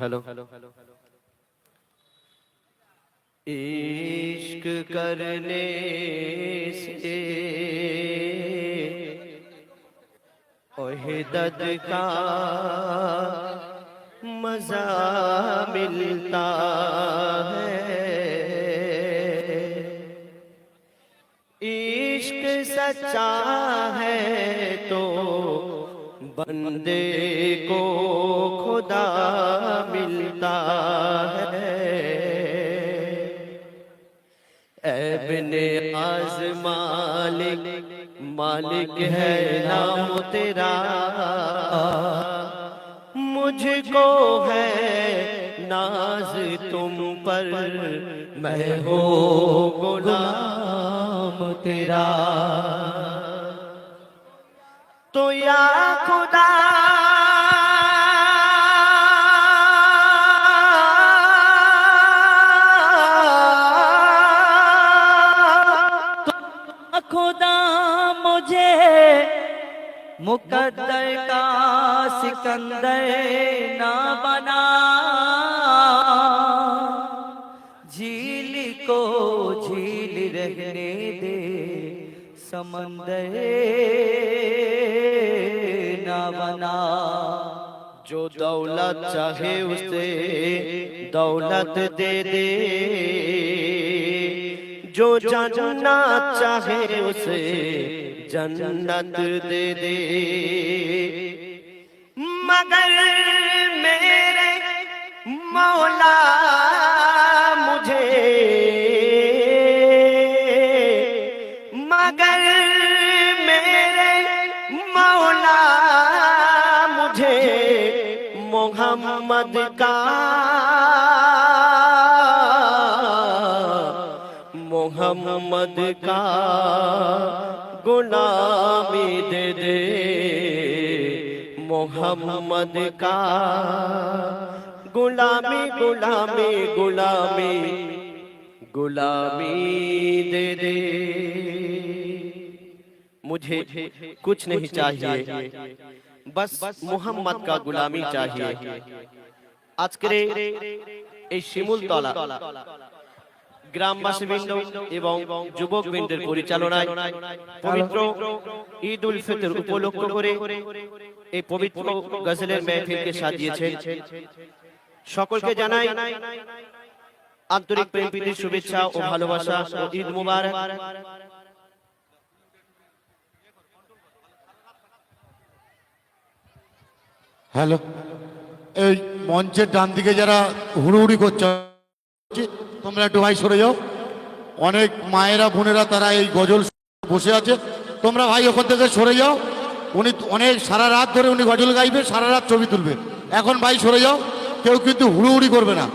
ہیلو عشق کرنے سے عہدت کا مزہ ملتا ہے۔ عشق سچا ہے تو بندے کو خدا ملتا ہے۔ ابن آز مالک مالک ہے نام تیرا۔ مجھ کو ہے ناز تم پر، میں ہو غلام تیرا۔ تو یا خدا خدا مجھے مقدر کا سکندر نہ بنا جھیل کو جھیل رہنے دے سمندر نہ بنا جو دولت چاہے اسے دولت دے دے۔ جو جنت چاہے اسے جنت دے دے۔ مگر میرے مولا محمد کا محمد کا غلامی دے دے محمد کا غلامی غلامی غلامی غلامی دے دے مجھے کچھ نہیں چاہیے बस मोहम्मद का गुलामी चाहिए আজকের এই শিমুলতলা গ্রামবাসীবৃন্দ এবং যুবকবৃন্দের পরিচালনায় পবিত্র ঈদ উল ফিতর উপলক্ষ করে এই পবিত্র গজলের মেহফিলকে সাজিয়েছেন সকলকে জানাই আন্তরিক প্রেম প্রীতির শুভেচ্ছা ও ভালোবাসা ও ঈদ মুবারক হ্যালো। এই মঞ্চের ডান দিকে যারা হুড়ুহুড়ি করছে, তোমরা একটু ভাই সরে যাও। অনেক মায়েরা, বোনেরা তারা এই গজল বসে আছে। তোমরা ভাই ওখান থেকে সরে যাও। উনি অনেক সারা রাত ধরে উনি গজল গাইবে, সারা রাত ছবি তুলবে। এখন ভাই সরে যাও, কেউ কিন্তু হুড়ুহুড়ি করবে না।